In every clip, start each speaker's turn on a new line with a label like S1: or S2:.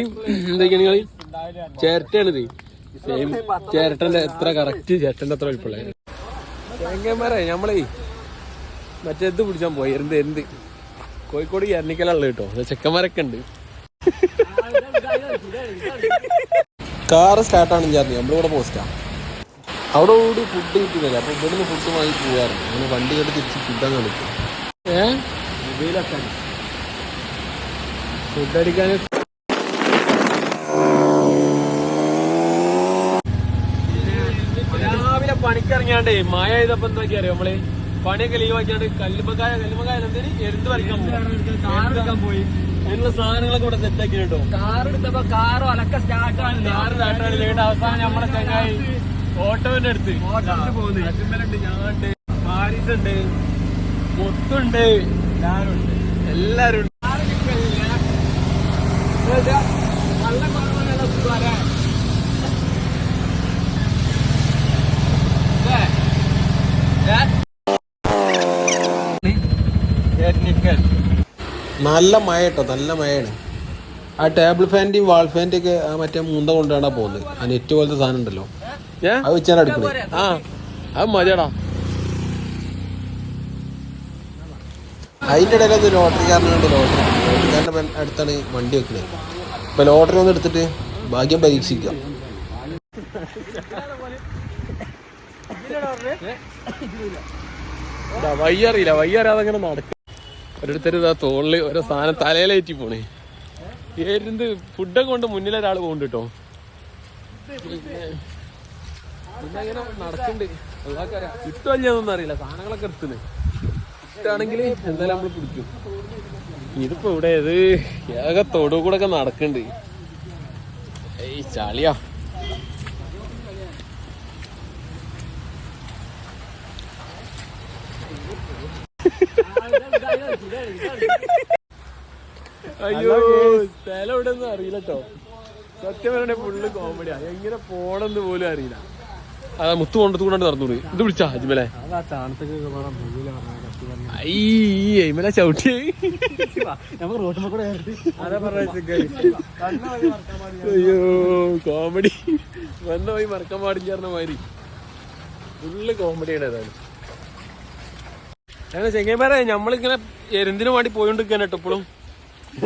S1: എന്തൊക്കെയാണ് കളി ചിരട്ടയാണിത്. സെയിം ചേരട്ടന്റെ എത്ര കറക്റ്റ് ചേട്ടന്റെ എത്ര വലിപ്പമുള്ള. ചെങ്കന്മാരെ നമ്മളേ മറ്റേത് പിടിച്ചാൻ പോയി? എന്ത് എന്ത്? കോഴിക്കോട് എരണിക്കലുള്ള കേട്ടോ. ചെക്കന്മാരൊക്കെ ഉണ്ട്. കാറ് സ്റ്റാർട്ടാണ് ചേർന്ന് നമ്മളിവിടെ പോസ്റ്റാ അവിടെ കൂടി ഫുഡ് കിട്ടുന്നില്ല. അപ്പൊ ഇവിടുന്ന് ഫുഡ് വാങ്ങി പോവാറുണ്ട് അങ്ങനെ വണ്ടി കണ്ട് തിരിച്ച് ഫുഡാന്ന് കളിക്കും ഏഹ് ഫുഡ് അടിക്കാൻ പണിക്കിറങ്ങിയാണ്ടേ മായ ചെയ്തപ്പോ എന്താക്കി അറിയോ നമ്മൾ? പണിയൊക്കെ ലീവ് ആക്കിയാണ്ട് കല്ലുമക്കായ കല്ലുമക്കായ എന്തിന്? എരുന്ന് പറിക്കാൻ പോയി. അതിനുള്ള സാധനങ്ങളൊക്കെ ഇവിടെ സെറ്റ് ആക്കി കേട്ടോ.
S2: കാർ എടുത്തപ്പോ കാറും ഒലക്ക സ്റ്റാർട്ട് ആണ്.
S1: സ്റ്റാർട്ടാണ് നാട്ടാളിലേട്ട് അവസാനം നമ്മളെ ചങ്ങായി ഓട്ടോന്റെ അടുത്ത്. പോകുന്നുണ്ട് ഞാനുണ്ട് പാരീസ് ഉണ്ട്. മുത്തുണ്ട് എല്ലാരും ഉണ്ട് എല്ലാരും ഉണ്ട് നല്ല മഴ കേട്ടോ നല്ല മഴയാണ്. ആ ടേബിൾ ഫാന്റെയും വാൾ ഫാന്റെ ഒക്കെ മറ്റേ മൂന്ത കൊണ്ടാണ് പോകുന്നത് ആ നെറ്റ് പോലത്തെ സാധനം ഉണ്ടല്ലോ. അത് വെച്ചാൽ എടുക്കുന്നത് ആ അത് മതിയാടാ. അതിന്റെ ഇടയിൽ ഒന്ന് ലോട്ടറിക്കാരനുണ്ട് ലോട്ടറി ലോട്ടറിക്കാരന്റെ അടുത്താണ് വണ്ടി വെക്കുന്നത് ഇപ്പൊ ലോട്ടറി ഒന്ന് എടുത്തിട്ട് ഭാഗ്യം പരീക്ഷിക്കാം. വയ്യറിയില്ല വയ്യറിയാതെ അങ്ങനെ നടക്കും. ഓരോരുത്തർ ഇതാ തോളിൽ ഓരോ സാധനം തലയിലേറ്റി പോണേ. ഏരുന്ന് ഫുഡൊക്കെ കൊണ്ട് മുന്നിലൊരാൾ പോകുന്നുണ്ട് കേട്ടോ. അങ്ങനെ നടക്കുന്നുണ്ട് അതാക്കറിയാം കിട്ടുമല്ലെന്നൊന്നും അറിയില്ല. സാധനങ്ങളൊക്കെ എടുത്തുന് കിട്ടുകയാണെങ്കിൽ എന്തായാലും നമ്മൾ പിടിക്കും ഇതിപ്പോ ഇവിടെ ഇത് ഏക തൊടു കൂടെ ഒക്കെ നടക്കുന്നുണ്ട് ഏയ് ചളിയാ. അയ്യോ സ്ഥലം ഒന്നും അറിയില്ല കേട്ടോ സത്യം പറഞ്ഞ ഫുള്ള് കോമഡിയാ എങ്ങനെ പോണെന്ന് പോലും അറിയില്ല. അതാ മുത്തു കൊണ്ടത് കൊണ്ടാണ് നടന്നു ഇത് വിളിച്ചാ അജ്മലെ. അയ്യമല ചവിട്ടി അയ്യോ കോമഡി വന്ന പോയി മറക്കാൻ പാടില്ല പറഞ്ഞ മാതിരി. ഫുള്ള് കോമഡിയാണ് ഏതായാലും. അങ്ങനെ ചെങ്ങന്മാരെ നമ്മളിങ്ങനെ എന്തിനു വേണ്ടി പോയിണ്ടിരിക്കാൻ കേട്ടോ ഇപ്പോഴും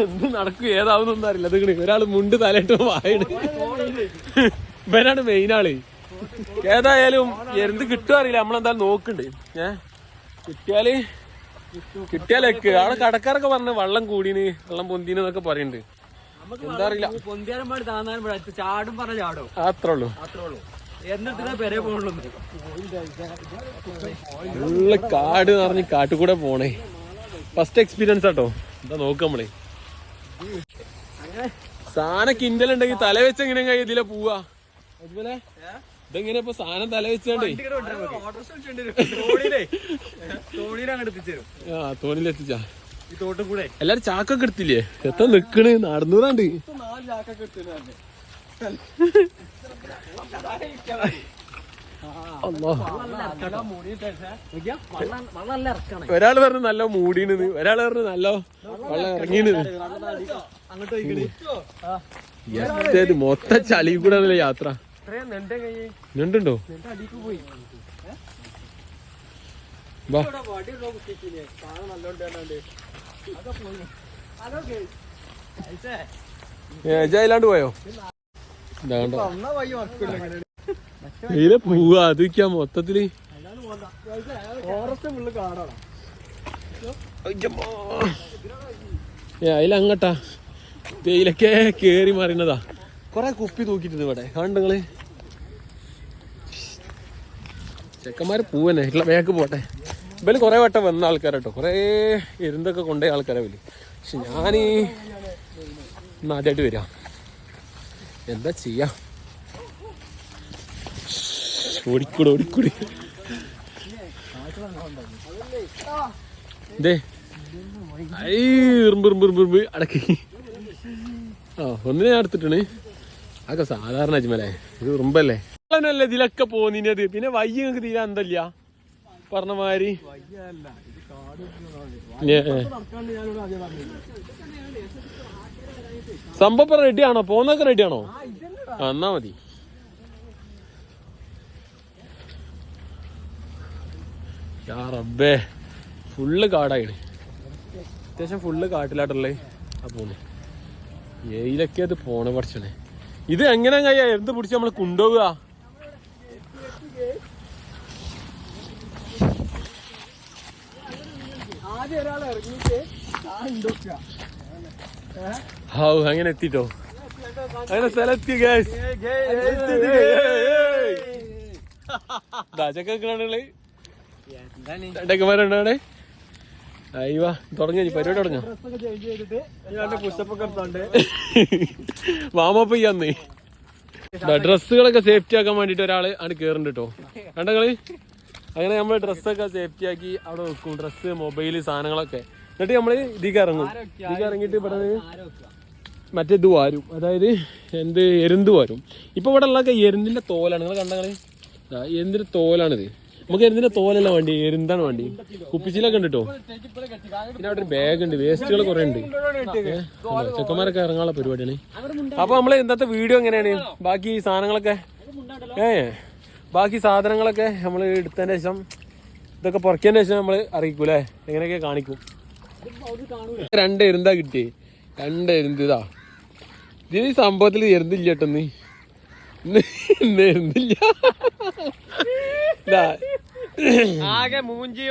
S1: എന്ത് നടക്കും ഏതാവുന്നൊന്നും അറിയില്ല. അത് ഒരാൾ മുണ്ട് തലയിട്ട് വായണ് ഇവനാണ് മെയിൻ ആൾ. ഏതായാലും എന്ത് കിട്ടും അറിയില്ല. നമ്മളെന്തായാലും നോക്കുന്നുണ്ട് ഏ? കിട്ടിയാൽ കിട്ടിയാലേക്ക് അവിടെ കടക്കാരൊക്കെ പറഞ്ഞ വെള്ളം കൂടീന് വെള്ളം പൊന്തീന് എന്നൊക്കെ പറയുന്നുണ്ട് എന്താ അറിയില്ല. അത്രേ ഉള്ളൂ. ഫുള്ള് കാട് നിറഞ്ഞ് കാട്ടുകൂടെ പോണേ. ഫസ്റ്റ് എക്സ്പീരിയൻസ് ആട്ടോ. എന്താ നോക്കാം നമ്മളെ. സാധനം കിൻഡൽ ഉണ്ടെങ്കിൽ തല വെച്ച് എങ്ങനെ കഴിയും ഇതിലെ പോവാ? അതുപോലെ ഇതെങ്ങനെ ഇപ്പൊ സാധനം തല വെച്ചാണ്ടേ? ആ തോണിയിൽ
S2: ഈ തോട്ടും കൂടെ.
S1: എല്ലാരും ചാക്കൊക്കെ എടുത്തില്ലേ? എത്ര നിക്കണ്? നടന്നൂറാണ്ട്.
S2: നാല് ചാക്കൊക്കെ എടുത്തിട്ടുണ്ട്.
S1: ഒരാൾ പറഞ്ഞു നല്ല മൂടീണ് ഒരാൾ പറഞ്ഞു നല്ല വെള്ളം ഇറങ്ങീണ്
S2: അങ്ങോട്ട്
S1: മൊത്ത ചളി കൂടെ ആണല്ലേ യാത്ര. ഞണ്ടുണ്ടോ? വാ. ഏജായില്ലാണ്ട് പോയോ? ഇതിലെ പോവാ
S2: മൊത്തത്തിൽ. ഫുള്ള് കാടാണ്.
S1: ഏ അതിലങ്ങട്ടാ തേയിലൊക്കെ കേറി മറിയണതാ കൊറേ കുപ്പി തൂക്കിട്ടുണ്ട് ഇവിടെ. കണ്ടുങ്ങൾ ചെക്കന്മാര് പൂവന്നെ. ഇല്ല വേഗം പോട്ടെ. ഇവൽ കൊറേ വട്ടം വന്ന ആൾക്കാരട്ടോ. കൊറേ എരുന്തൊക്കെ കൊണ്ടുപോയ ആൾക്കാരെ വലിയ പക്ഷെ ഞാനീ ആദ്യമായിട്ട് വരാം എന്താ ചെയ്യാ? ഓടിക്കൂടി ഓടിക്കൂടി. അടക്കി. ആ ഒന്നിനെ ഞാൻ എടുത്തിട്ടാണ്. അതൊക്കെ സാധാരണ അജ്മലേ. ഇത് ഉറുമ്പല്ലേ അല്ലേ ഇതിലൊക്കെ പോന്നിനത്. പിന്നെ വയ്യ നിങ്ങൾക്ക് തീരെ എന്തല്ല? പറഞ്ഞ മാതിരി ഏ, ഏ.
S2: നടക്കാണ്ട് ഞാനിവിടെ ആദ്യം പറഞ്ഞു
S1: സംഭവം റെഡിയാണോ പോന്നൊക്കെ റെഡിയാണോ എന്നാ മതി. യാ റബ്ബേ. ഫുള്ള് കാടായിണ്. അത്യാവശ്യം ഫുള്ള് കാട്ടിലാട്ടല്ലേ ആ പോന്നെ ഏയിലൊക്കെ അത് പോണ പഠിച്ചണേ ഇത് എങ്ങനെ കയ്യാ? എന്ത് പിടിച്ച് നമ്മൾ കൊണ്ടുപോവുക?
S2: ആദ്യം ഒരാൾ ഇറങ്ങിയിട്ട് ആ ഉണ്ടോക്കുക
S1: ഹൗ അങ്ങനെ എത്തിട്ടോ? അങ്ങനെ സ്ഥലത്തി ഗൈസ് ദാചക്കുള്ള രണ്ടക്കന്മാരുണ്ടാണ് അയ്യോ തുടങ്ങി പരിപാടി തുടങ്ങാം. വാമപ്പ് ചെയ്യാന്നേ ഡ്രസ്സുകളൊക്കെ സേഫ്റ്റി ആക്കാൻ വേണ്ടിട്ട് ഒരാൾ ആണ് കേറുന്നുണ്ട് കേട്ടോ കണ്ടങ്ങൾ അങ്ങനെ നമ്മൾ ഡ്രസ്സൊക്കെ സേഫ്റ്റി ആക്കി അവിടെ വെക്കും. ഡ്രസ്സ് മൊബൈൽ സാധനങ്ങളൊക്കെ. എന്നിട്ട് നമ്മൾ ഇതിക്ക് ഇറങ്ങും. ഇതിക്ക് ഇറങ്ങിയിട്ട് ഇവിടെ മറ്റേത് വാരും. അതായത് എന്ത് എരുന്ത് വാരും. ഇപ്പൊ ഇവിടെ ഉള്ളതൊക്കെ എരുന്തിന്റെ തോലാണ്. നിങ്ങൾ കണ്ടങ്ങൾ എന്തിന്റെ തോലാണിത്. നമുക്ക് എരുന്തിന്റെ തോലല്ല വേണ്ടി എരുന്താണ് വേണ്ടി. കുപ്പിച്ചിലൊക്കെ ഉണ്ട് കേട്ടോ പിന്നെ അവിടെ ഒരു ബാഗ് ഉണ്ട്. വേസ്റ്റുകൾ കുറെ ഉണ്ട്. ചെക്കന്മാരൊക്കെ ഇറങ്ങാനുള്ള പരിപാടിയാണ്. അപ്പൊ നമ്മൾ ഇന്നത്തെ വീഡിയോ എങ്ങനെയാണ്? ബാക്കി സാധനങ്ങളൊക്കെ? ഏ ബാക്കി സാധനങ്ങളൊക്കെ നമ്മൾ എടുത്തതിന് ശേഷം ഇതൊക്കെ പുറക്കിയതിന് ശേഷം നമ്മൾ അറിയിക്കൂലേ എങ്ങനെയൊക്കെ കാണിക്കും. രണ്ട് എരുന്താ കിട്ടിയേ? രണ്ട് എരുന്ത് ഇതാ ഇത് ഈ സംഭവത്തിൽ എരുന്നില്ല കേട്ടോ ഇന്ന്. എരുന്നില്ല
S2: ആകെ
S1: മൂഞ്ചി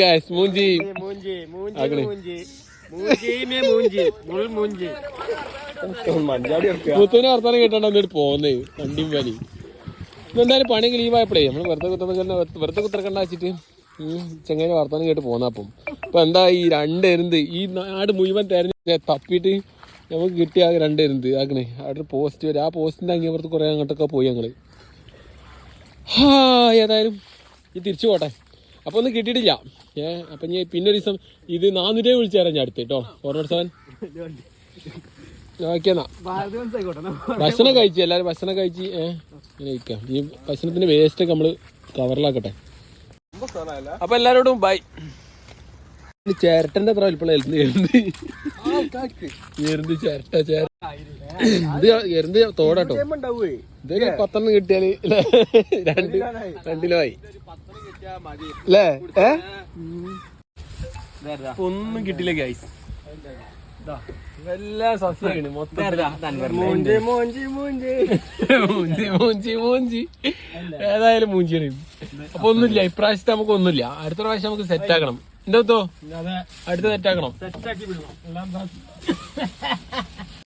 S1: ഗാസ് മൂഞ്ചി.
S2: മൂഞ്ചി മൂഞ്ചി മൂഞ്ചി. മൂഞ്ചി മേ മൂഞ്ചി. മുൾ മൂഞ്ചി.
S1: മഞ്ചാടി മുത്തുവിനെ വർത്താനം കേട്ടോ എന്നിട്ട് പോന്നേ. വണ്ടിയും വലി. ഇതെന്തായാലും പണിയൊക്കെ ലീവായപ്പോഴേ നമ്മൾ വെറുതെ കുത്തുന്ന വെറുതെ കുത്തിറക്കണ്ട വെച്ചിട്ട്. ചെങ്ങനെ വർത്തമാനം കേട്ട് പോന്നപ്പം ഇപ്പൊ എന്താ ഈ രണ്ടെരുന്ത് ഈ നാട് മുഴുവൻ തെരഞ്ഞ് തപ്പിയിട്ട് നമുക്ക് കിട്ടിയ രണ്ടെരുന്ത് ആക്കണേ. അവിടെ പോസ്റ്റ് വരും. ആ പോസ്റ്റിന്റെ അങ്ങേപ്പുറത്ത് കുറെ അങ്ങോട്ടൊക്കെ പോയി ഞങ്ങൾ. ഹാ ഏതായാലും ഈ തിരിച്ചു പോട്ടെ. അപ്പൊ ഒന്നും കിട്ടിയിട്ടില്ല. ഏ അപ്പൊ ഞാൻ പിന്നെ ഒരു ദിവസം ഇത് വിളിച്ചു തരാം ഞാൻ അടുത്ത് കേട്ടോ. സെവൻ? ഓക്കേന്നാ ഭക്ഷണം കഴിച്ചു എല്ലാരും ഭക്ഷണം കഴിച്ച് ഏഹ് ഈ ഭക്ഷണത്തിന്റെ വേസ്റ്റ് ഒക്കെ നമ്മൾ കവറിലാക്കട്ടെ അപ്പൊ എല്ലാരോടും ബൈ. ചേരട്ടന്റെ അത്ര വലിപ്പം എരുന്ന് ചേരട്ട ചേര ഇത് എരുന്ന് തോടാട്ടോ.
S2: ഇത്
S1: ഇതൊരു പത്തെണ്ണം കിട്ടിയാൽ? രണ്ട് രണ്ടിലോ ആയി അല്ലേ ഏ? ഒന്നും കിട്ടില്ല ഗൈസ് എല്ലാം സസ്യാണ് മൊത്തം
S2: മൂഞ്ചി മൂഞ്ചി മൂഞ്ചി
S1: മൂഞ്ചി. മൂഞ്ചി മൂഞ്ചി ഏതായാലും മൂഞ്ചിയാണ്. അപ്പൊ ഒന്നുമില്ല ഇപ്രാവശ്യത്തെ നമുക്ക് ഒന്നുമില്ല. അടുത്ത പ്രാവശ്യം നമുക്ക് സെറ്റ് ആക്കണം. എന്തോ അടുത്ത സെറ്റ് ആക്കണം?
S2: സെറ്റ് ആക്കി വിടണം.